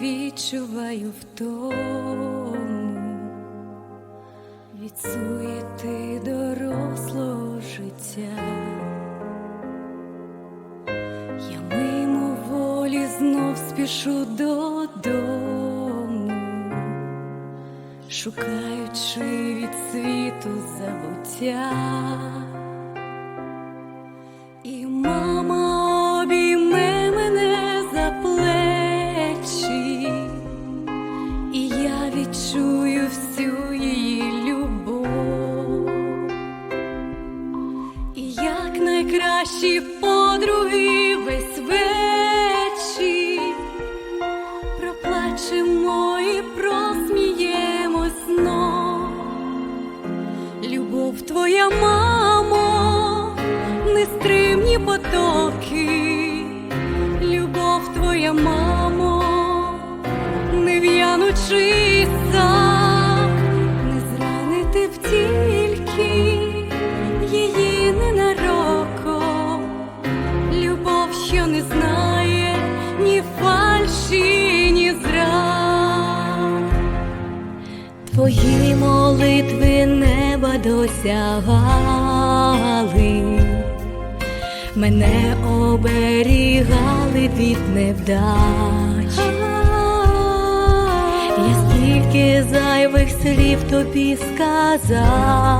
відчуваю втому від суєти дорослого життя. Я мимоволі знов спішу додому, шукаючи від світу забуття. Найкращі подруги весь вечір. Проплачемо і просміємось знов. Любов твоя, мамо, нестримні потоки, любов твоя, мамо, не в'янучий Твої молитви неба досягали, мене оберігали від невдач. Я стільки зайвих слів тобі сказала,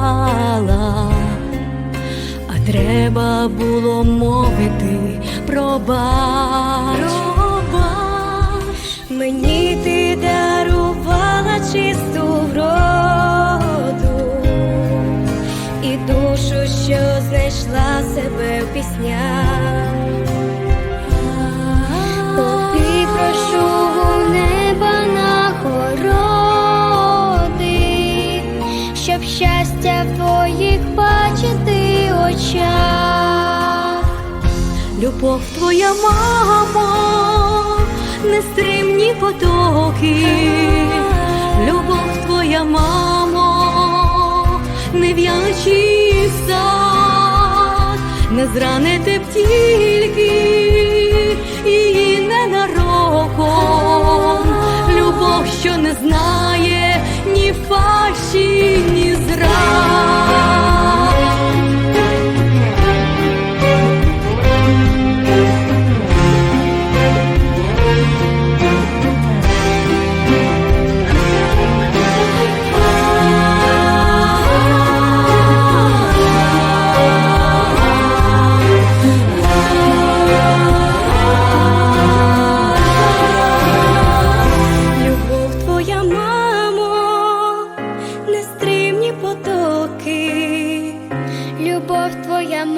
а треба було мовити пробач. Мені Тобі прошу у неба нагороди, щоб щастя твоїх бачити очах. Любов твоя, мамо, нестримні потоки, любов твоя, мамо, нев'ячий сад, не зранити б тільки її ненароком, любов, що не знає ні фащі, ні зрад.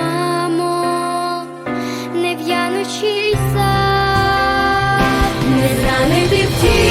мамо, не в'янучий сад, не зранити втім.